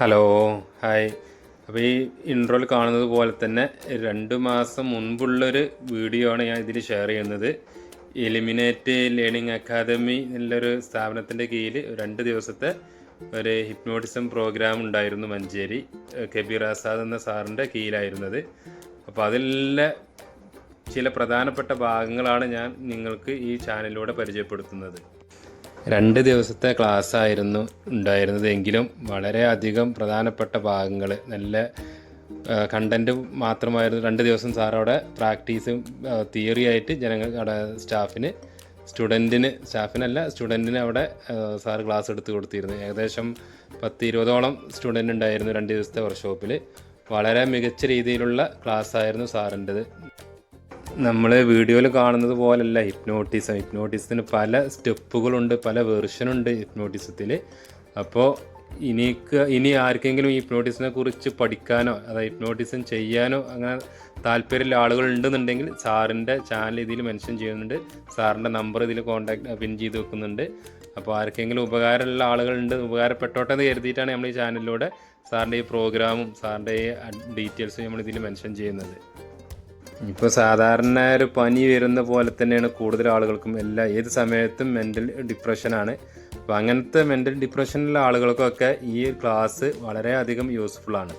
Hello hi. അപ്പോൾ ഈ ഇൻട്രോയിൽ കാണുന്നത് പോലെ തന്നെ രണ്ട് മാസം മുൻപുള്ളൊരു വീഡിയോ ആണ് ഞാൻ ഇതിൽ ഷെയർ ചെയ്യുന്നത്. എലിമിനേറ്റ് ലേണിംഗ് അക്കാദമി എന്നുള്ളൊരു സ്ഥാപനത്തിന്റെ കീഴിൽ രണ്ട് ദിവസത്തെ ഒരു ഹിപ്നോട്ടിസം പ്രോഗ്രാം ഉണ്ടായിരുന്നു മഞ്ചേരി. കബീർ ആസാദ് എന്ന സാറിന്റെ കീഴിലായിരുന്നത്. അപ്പോൾ അതിലെ ചില പ്രധാനപ്പെട്ട ഭാഗങ്ങളാണ് ഞാൻ നിങ്ങൾക്ക് ഈ ചാനലിലൂടെ പരിചയപ്പെടുത്തുന്നത്. രണ്ട് ദിവസത്തെ ക്ലാസ് ആയിരുന്നു ഉണ്ടായിരുന്നത് എങ്കിലും വളരെയധികം പ്രധാനപ്പെട്ട ഭാഗങ്ങൾ നല്ല കണ്ടന്റ് മാത്രമായിരുന്നു. രണ്ട് ദിവസം സാർ അവിടെ പ്രാക്ടീസും തിയറി ആയിട്ട് ജനങ്ങൾ അവിടെ സ്റ്റാഫിന് സ്റ്റുഡന്റിന് സ്റ്റാഫിനല്ല സ്റ്റുഡന്റിന് അവിടെ സാർ ക്ലാസ് എടുത്ത് കൊടുത്തിരുന്നു. ഏകദേശം പത്ത് ഇരുപതോളം സ്റ്റുഡന്റ് ഉണ്ടായിരുന്നു രണ്ട് ദിവസത്തെ വർക്ക്ഷോപ്പിൽ വളരെ മികച്ച രീതിയിലുള്ള ക്ലാസ് ആയിരുന്നു സാറിന്റെത് നമ്മൾ വീഡിയോയിൽ കാണുന്നത് പോലല്ല ഹിപ്നോട്ടിസം ഹിപ്നോട്ടിസത്തിന് പല സ്റ്റെപ്പുകളുണ്ട് പല വെർഷനുണ്ട് ഹിപ്നോട്ടിസത്തിൽ അപ്പോൾ ഇനിക്ക് ഇനി ആർക്കെങ്കിലും ഹിപ്നോട്ടിസിനെ കുറിച്ച് പഠിക്കാനോ അതായത് ഹിപ്നോട്ടിസം ചെയ്യാനോ അങ്ങനെ താല്പര്യമുള്ള ആളുകൾ ഉണ്ടെന്നുണ്ടെങ്കിൽ സാറിന്റെ ചാനൽ ഇതിൽ മെൻഷൻ ചെയ്യുന്നുണ്ട്. സാറിന്റെ നമ്പർ ഇതിൽ കോൺടാക്ട് പിൻ ചെയ്ത് വെക്കുന്നുണ്ട്. അപ്പോൾ ആർക്കെങ്കിലും ഉപകാരമുള്ള ആളുകളുണ്ട് ഉപകാരപ്പെട്ടോട്ടെ എന്ന് കരുതിയിട്ടാണ് നമ്മൾ ഈ ചാനലിലൂടെ സാറിന്റെ ഈ പ്രോഗ്രാമും സാറിന്റെ ഈ ഡീറ്റെയിൽസും നമ്മൾ ഇതിൽ മെൻഷൻ ചെയ്യുന്നത്. ഇപ്പോൾ സാധാരണ ഒരു പനി വരുന്ന പോലെ തന്നെയാണ് കൂടുതൽ ആളുകൾക്കും എല്ലാ ഏത് സമയത്തും മെന്റൽ ഡിപ്രഷനാണ് അപ്പോൾ അങ്ങനത്തെ മെന്റൽ ഡിപ്രഷനിലുള്ള ആളുകൾക്കൊക്കെ ഈ ക്ലാസ് വളരെയധികം യൂസ്ഫുള്ളാണ്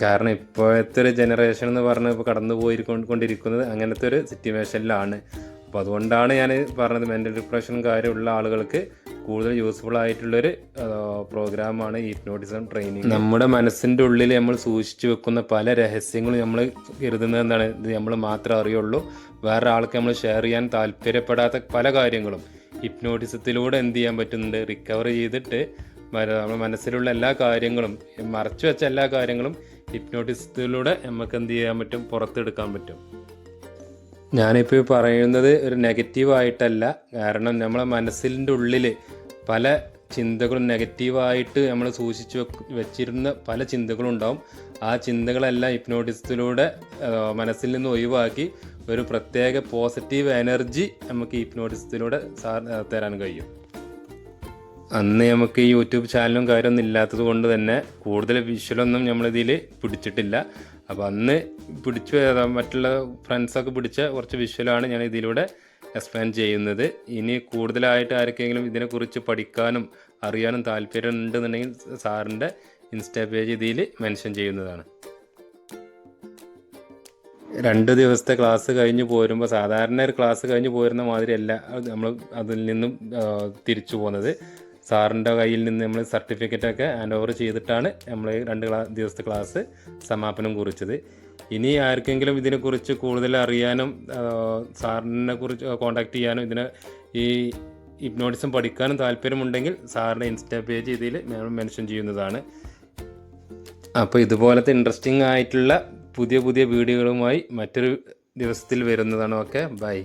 കാരണം ഇപ്പോഴത്തെ ഒരു ജനറേഷൻ എന്ന് പറഞ്ഞ് ഇപ്പോൾ കടന്നു പോയിക്കൊണ്ടിരിക്കുന്നത് അങ്ങനത്തെ ഒരു സിറ്റുവേഷനിലാണ് അപ്പോൾ അതുകൊണ്ടാണ് ഞാൻ പറഞ്ഞത് മെന്റൽ ഡിപ്രഷൻ കാര്യമുള്ള ആളുകൾക്ക് കൂടുതൽ യൂസ്ഫുൾ ആയിട്ടുള്ളൊരു പ്രോഗ്രാമാണ് ഹിപ്നോട്ടിസം ട്രെയിനിങ് നമ്മുടെ മനസ്സിന്റെ ഉള്ളിൽ നമ്മൾ സൂക്ഷിച്ചു വെക്കുന്ന പല രഹസ്യങ്ങളും നമ്മൾ കരുതുന്നത് എന്താണ്? ഇത് നമ്മൾ മാത്രം അറിയുള്ളൂ. വേറെ ആൾക്ക് നമ്മൾ ഷെയർ ചെയ്യാൻ താല്പര്യപ്പെടാത്ത പല കാര്യങ്ങളും. ഹിപ്നോട്ടിസത്തിലൂടെ എന്ത് ചെയ്യാൻ പറ്റുന്നുണ്ട്? റിക്കവർ ചെയ്തിട്ട് നമ്മുടെ മനസ്സിലുള്ള എല്ലാ കാര്യങ്ങളും മറച്ചു വെച്ച എല്ലാ കാര്യങ്ങളും ഹിപ്നോട്ടിസത്തിലൂടെ നമുക്ക് എന്ത് ചെയ്യാൻ പറ്റും? പുറത്തെടുക്കാൻ പറ്റും. ഞാനിപ്പോൾ പറയുന്നത് ഒരു നെഗറ്റീവായിട്ടല്ല കാരണം നമ്മളെ മനസ്സിന്റെ ഉള്ളിൽ പല ചിന്തകളും നെഗറ്റീവായിട്ട് നമ്മൾ സൂക്ഷിച്ചു വെച്ചിരുന്ന പല ചിന്തകളും ഉണ്ടാവും. ആ ചിന്തകളെല്ലാം ഹിപ്നോട്ടിസത്തിലൂടെ മനസ്സിൽ നിന്ന് ഒഴിവാക്കി ഒരു പ്രത്യേക പോസിറ്റീവ് എനർജി നമുക്ക് ഹിപ്നോട്ടിസത്തിലൂടെ തരാൻ കഴിയും. അന്ന് നമുക്ക് ഈ യൂട്യൂബ് ചാനലും കാര്യമൊന്നും ഇല്ലാത്തത് കൊണ്ട് തന്നെ കൂടുതൽ വിഷ്വലൊന്നും നമ്മളിതിൽ പിടിച്ചിട്ടില്ല. അപ്പോൾ അന്ന് പിടിച്ചു മറ്റുള്ള ഫ്രണ്ട്സൊക്കെ പിടിച്ച കുറച്ച് വിഷ്വലാണ് ഞാൻ ഇതിലൂടെ എക്സ്പ്ലെയിൻ ചെയ്യുന്നത്. ഇനി കൂടുതലായിട്ട് ആർക്കെങ്കിലും ഇതിനെക്കുറിച്ച് പഠിക്കാനും അറിയാനും താല്പര്യം ഉണ്ടെന്നുണ്ടെങ്കിൽ സാറിന്റെ ഇൻസ്റ്റാ പേജ് ഇതിൽ മെൻഷൻ ചെയ്യുന്നതാണ്. രണ്ട് ദിവസത്തെ ക്ലാസ് കഴിഞ്ഞ് പോരുമ്പോൾ സാധാരണ ഒരു ക്ലാസ് കഴിഞ്ഞ് പോരുന്ന മാതിരിയല്ല. നമ്മൾ അതിൽ നിന്നും തിരിച്ചു പോകുന്നത്. സാറിന്റെ കയ്യിൽ നിന്ന് നമ്മൾ സർട്ടിഫിക്കറ്റൊക്കെ ഹാൻഡ് ഓവർ ചെയ്തിട്ടാണ് നമ്മൾ രണ്ട് ദിവസത്തെ ക്ലാസ് സമാപനം കുറിച്ചത്. ഇനി ആർക്കെങ്കിലും ഇതിനെക്കുറിച്ച് കൂടുതൽ അറിയാനും സാറിനെ കുറിച്ച് കോൺടാക്ട് ചെയ്യാനും ഇതിനെ ഈ ഹിപ്നോട്ടിസം പഠിക്കാനും താല്പര്യമുണ്ടെങ്കിൽ സാറിന്റെ ഇൻസ്റ്റാ പേജ് ഇതിൽ മെൻഷൻ ചെയ്യുന്നതാണ്. അപ്പോൾ ഇതുപോലത്തെ ഇൻട്രസ്റ്റിംഗ് ആയിട്ടുള്ള പുതിയ പുതിയ വീഡിയോകളുമായി മറ്റൊരു ദിവസത്തിൽ വരുന്നതാണ്. Okay bye.